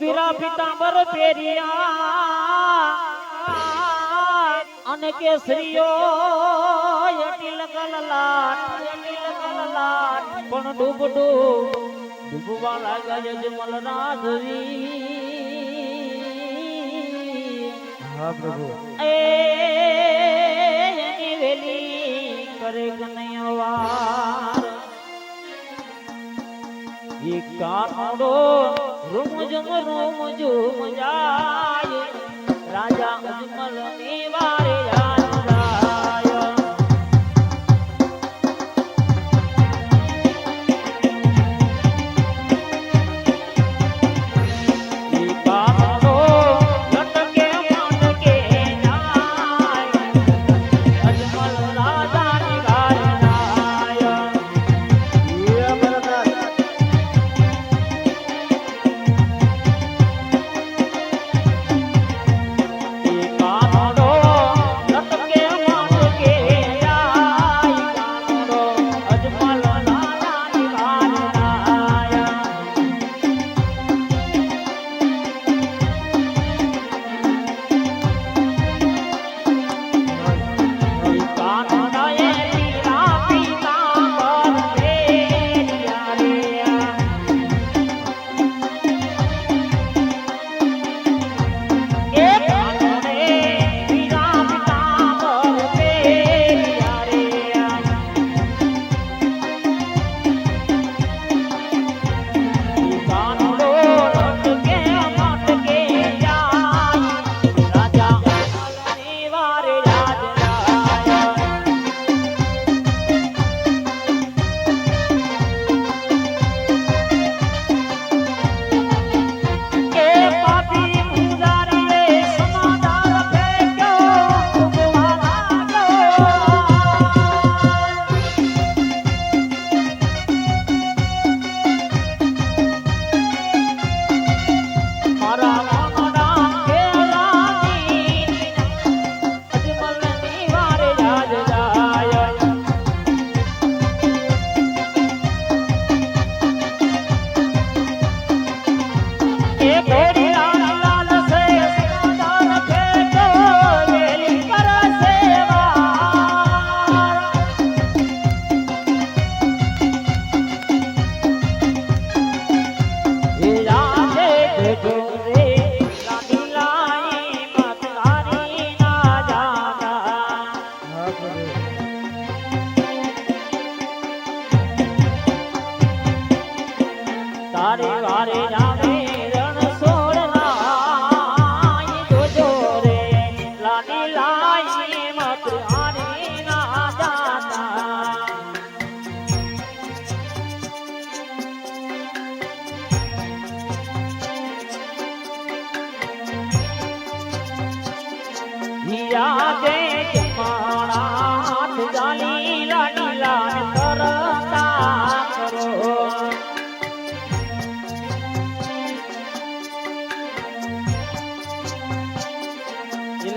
પીરા પિતાંબર પેરિયા અને કેસરીઓ અટીલ કલલાટ અટીલ કલલાટ પણ ડૂબ ડૂબ ડૂબવા લાગ્યા યજમલ રાધવી હા પ્રભુ. એ વેલી કરે કનૈયાવાર ઈ કાનડો રૂમ જમ રૂમ જુમ જાય રાજા અજમલની વારે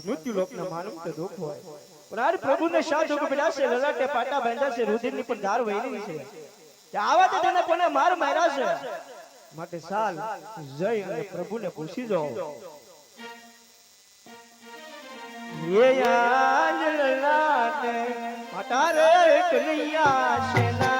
મૃત્યુ લોકના માલુમ તો દુઃખ હોય પણ આ પ્રભુને શા દુઃખ પડ્યા છે લલાટે પાટા બાંધ્યા છે રુધિરની પણ ધાર વહેલી છે કે આવા તો તને કોને માર માર્યા છે માટે સાલ જય અને પ્રભુને પૂછી જાઓ ये आज ललाटे मटारे कलिया सेना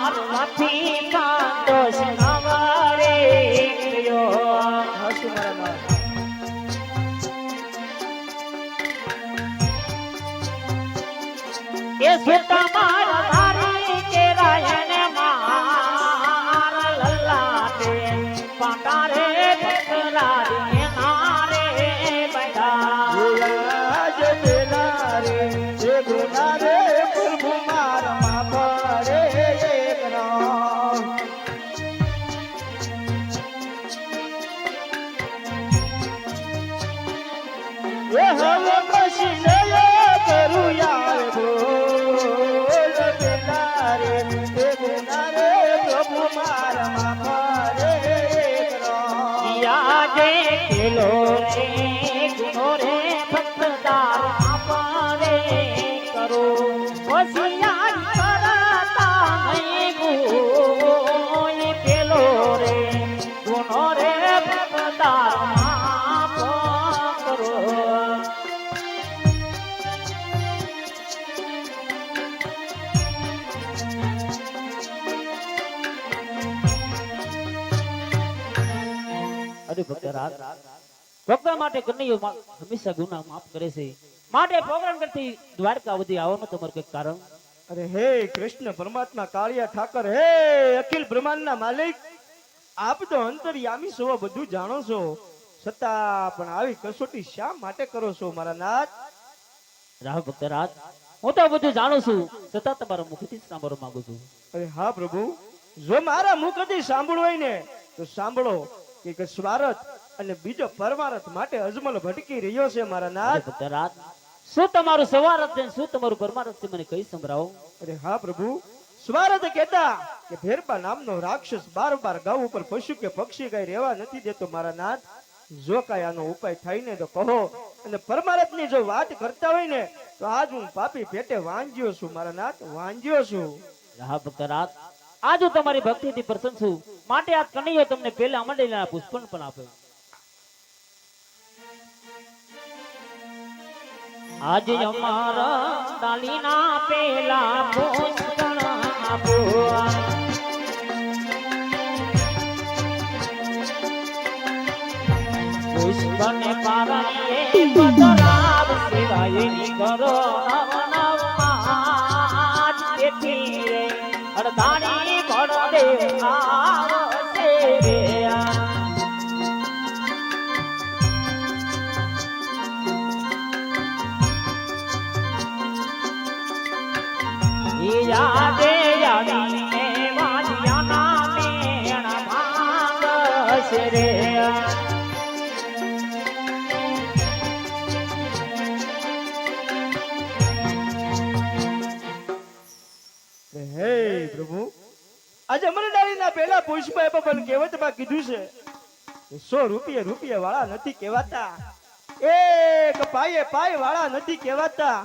મારવાથી કાંતો સવારે ગયો હાસુ મારા નાથ. એ સુતા મારા તારી કે રાયને রাজে খেলো। রে અરે ભક્તરાજ ભક્ત માટે કનૈયો હંમેશા ગુના માફ કરે છે. માટે પ્રોગ્રામ કરતી દ્વારકા સુધી આવવાનું તમારું કઈ કારણ? અરે હે કૃષ્ણ પરમાત્મા કાળિયા ઠાકર હે અખિલ બ્રહ્માંડના માલિક આપ તો અંતર્યામી છો બધું જાણો છો. છતાં પણ આવી કસોટી શા માટે કરો છો મારા નાથ? રાહ ભક્તરાજ હું તો બધું જાણું છું છતાં તમારા મુખથી થી સાંભળવા માંગુ છું. અરે હા પ્રભુ જો મારા મુખથી સાંભળવું હોય ને તો સાંભળો. એક સ્વાર્થ અને બીજો પરમારથ માટે અજમલ ભટકી રહ્યો છે મારા નાથ. રાત શું તમારું સવારત છે શું તમારું પરમારથ છે મને કઈ સંભળાવો? અરે હા પ્રભુ. સ્વાર્થ કહેતા કે ભેરબા નામનો રાક્ષસ બાર બાર ગાવ ઉપર પશુ કે પક્ષી કઈ રહેવા નથી દેતો મારા નાથ. જો કાંઈ આનો ઉપાય થાય ને તો કહો. અને પરમારથની જો વાત કરતા હોય ને તો આજ હું પાપી પેટે વાંજ્યો છું મારા નાથ વાંજ્યો છું. રાહ ભક્તરાજ આજ હું તમારી ભક્તિથી પ્રસન્ન છું. માટે આ કનૈયો તમને પહેલા મંડળીના પુષ્પણ પણ આપે આજે અમારા તાલીના પેલા પુષ્પણ આપો પુષ્પને હે પ્રભુ. આજે અમરડાળીના પહેલા પુષ્પ આપ્યા પણ કહેવતમાં કીધું છે સો રૂપિયા રૂપિયા વાળા નથી કહેવાતા. એક પાયે પાય વાળા નથી કહેવાતા.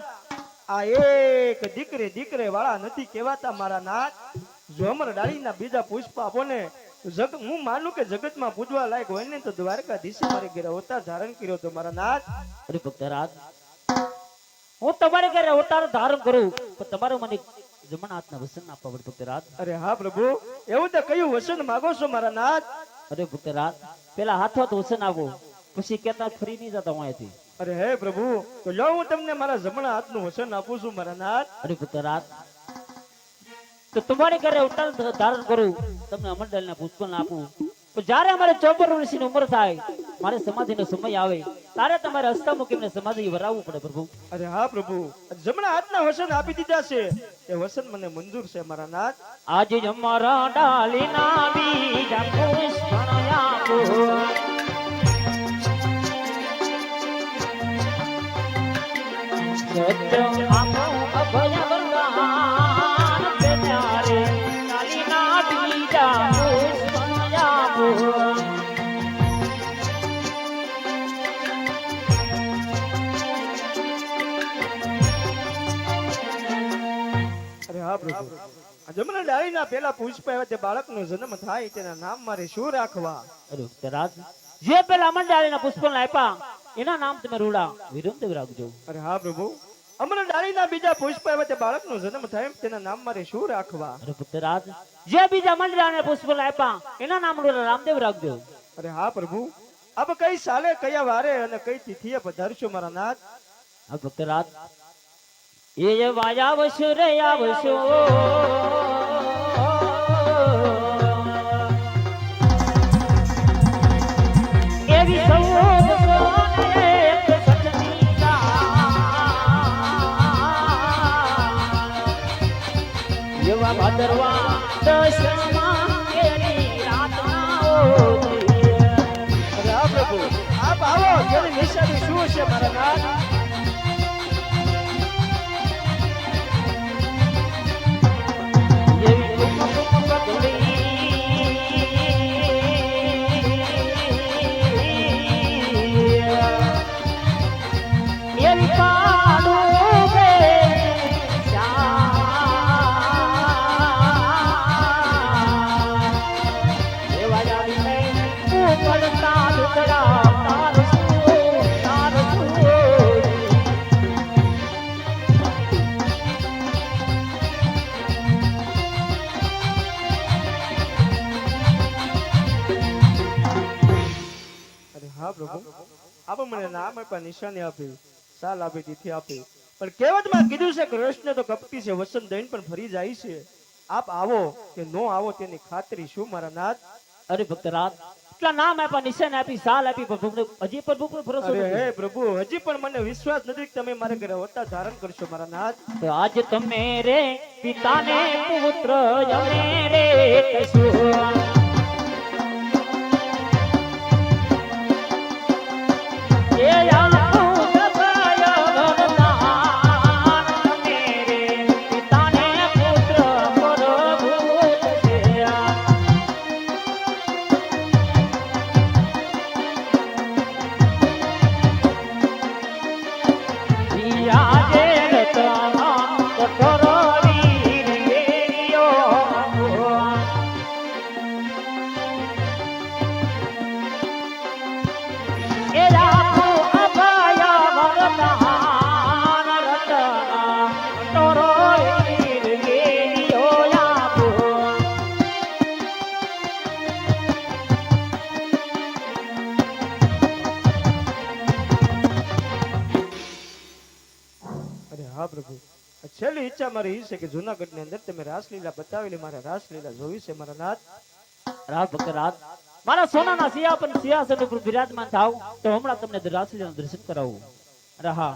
આ એક દીકરે દીકરે વાળા નથી કહેવાતા મારા નાથ. જો અમરડાળીના બીજા પુષ્પ આપો ને જગ હું માનું કે જગતમાં પૂજવા લાયક હોય ને તો દ્વારકાધીશે મારે ઘેર અવતાર ધારણ કર્યો તો મારા નાથ. અરે ભક્તરાજ હું તમારે ઘરે અવતાર ધારણ કરું પણ તમારે મને જમણા હાથના વસન આપવા પડે ભક્તરાજ અરે હા પ્રભુ એવું તો કયું વસન માગો છો મારા નાથ? અરે ભક્તરાજ પેલા હાથો હાથ વસન આવો પછી કેતા ફરી નહીં જતા અહીંયાથી અરે હે પ્રભુ તો લો હું તમને મારા જમણા હાથનું વસન આપું છું મારા નાથ. અરે ભક્તરાજ તો તમારી ઘરે અવતાર ધારણ કરું તમને અમરદલના પુષ્પન આપું. તો જ્યારે અમારે ચોપન વર્ષની ઉંમર થાય મારે સમાધિનો સમય આવે ત્યારે તમારે હસ્તા મૂકીને સમાધિ વરાવવું પડે પ્રભુ. અરે હા પ્રભુ. જમણા હાથના વસન આપી દીધા છે. એ વસન મને મંજૂર છે મારા નાથ. આજે જ અમારા ડાલીના બીજા પુષ્પણ આપો. જમણા ડાળીના પેલા પુષ્પ આવ્યા. તે બાળકનો જન્મ થાય તેના નામ મારે શું રાખવા? અરે રાજ જે પેલા મંડાળીના પુષ્પો આપ્યા એના નામ તમે રૂડા વિરમદેવ રાખજો. અરે હા પ્રભુ. અમર ડાળીના બીજા પુષ્પ આવ્યા. તે બાળકનો જન્મ થાય તેના નામ મારે શું રાખવા? અરે પુત્રરાજ જે બીજા મંડાળીના પુષ્પ આપ્યા એના નામ રૂડા રામદેવ રાખજો. અરે હા પ્રભુ. આપ કઈ સાલે કયા વારે અને કઈ તિથિએ પધારશો મારા નાથ? આ ભક્તરાજ એ વાયા આવશો રે આવશો. તેની નિશાની શું છે મારા નાથ? નામ આપ્યા નિશાની આપી સાલ આપી તિથિ આપી. પણ કહેવતમાં કીધું છે કૃષ્ણ તો કપટી છે વસન દઈને પણ ફરી જાય છે. આપ આવો કે નો આવો તેની ખાતરી શું મારા નાથ? અરે ભક્તરાજ એટલા નામ આપ્યા નિશાન આપી સાલ આપી પણ પ્રભુ હજી પણ પ્રભુ ભરોસો હે પ્રભુ હજી પણ મને વિશ્વાસ નથી કે તમે મારા ઘરે અવતાર ધારણ કરશો મારા નાથ. તો આજ તમે રે પિતાને પુત્ર અમે રે કશું ઈચ્છા મારી છે કે જુનાગઢની અંદર તમે રાસલીલા બતાવેલી, મારે રાસલીલા જોવી છે, મારા નાથ? રાત ભક્ત રાત મારા સોનાના પણ સિંહાસન ઉપર બિરાજમાન થાવ, તો હમણાં તમને રાસલીલા દર્શન કરાવું. અરે હા.